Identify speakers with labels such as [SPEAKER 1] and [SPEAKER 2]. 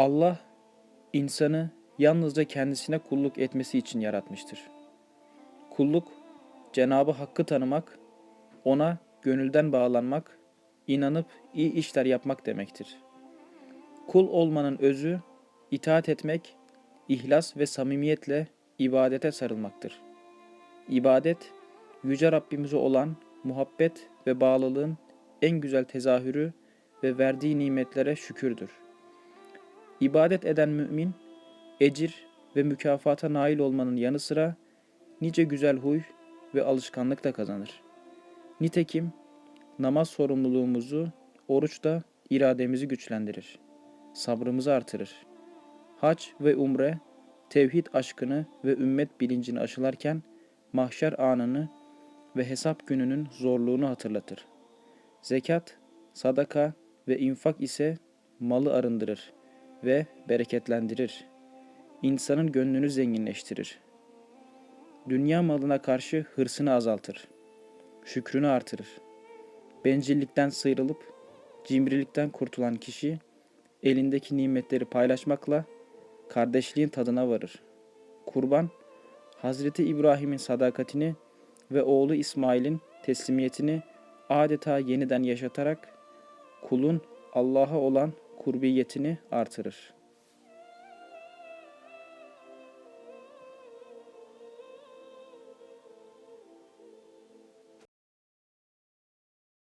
[SPEAKER 1] Allah insanı yalnızca kendisine kulluk etmesi için yaratmıştır. Kulluk, Cenabı Hakk'ı tanımak, ona gönülden bağlanmak, inanıp iyi işler yapmak demektir. Kul olmanın özü, itaat etmek, ihlas ve samimiyetle ibadete sarılmaktır. İbadet, Yüce Rabbimize olan muhabbet ve bağlılığın en güzel tezahürü ve verdiği nimetlere şükürdür. İbadet eden mümin, ecir ve mükafata nail olmanın yanı sıra nice güzel huy ve alışkanlık da kazanır. Nitekim namaz sorumluluğumuzu, oruç da irademizi güçlendirir. Sabrımızı artırır. Hac ve umre, tevhid aşkını ve ümmet bilincini aşılarken mahşer anını ve hesap gününün zorluğunu hatırlatır. Zekat, sadaka ve infak ise malı arındırır ve bereketlendirir. İnsanın gönlünü zenginleştirir. Dünya malına karşı hırsını azaltır. Şükrünü artırır. Bencillikten sıyrılıp cimrilikten kurtulan kişi elindeki nimetleri paylaşmakla kardeşliğin tadına varır. Kurban, Hazreti İbrahim'in sadakatini ve oğlu İsmail'in teslimiyetini adeta yeniden yaşatarak kulun Allah'a olan kurbiyetini artırır.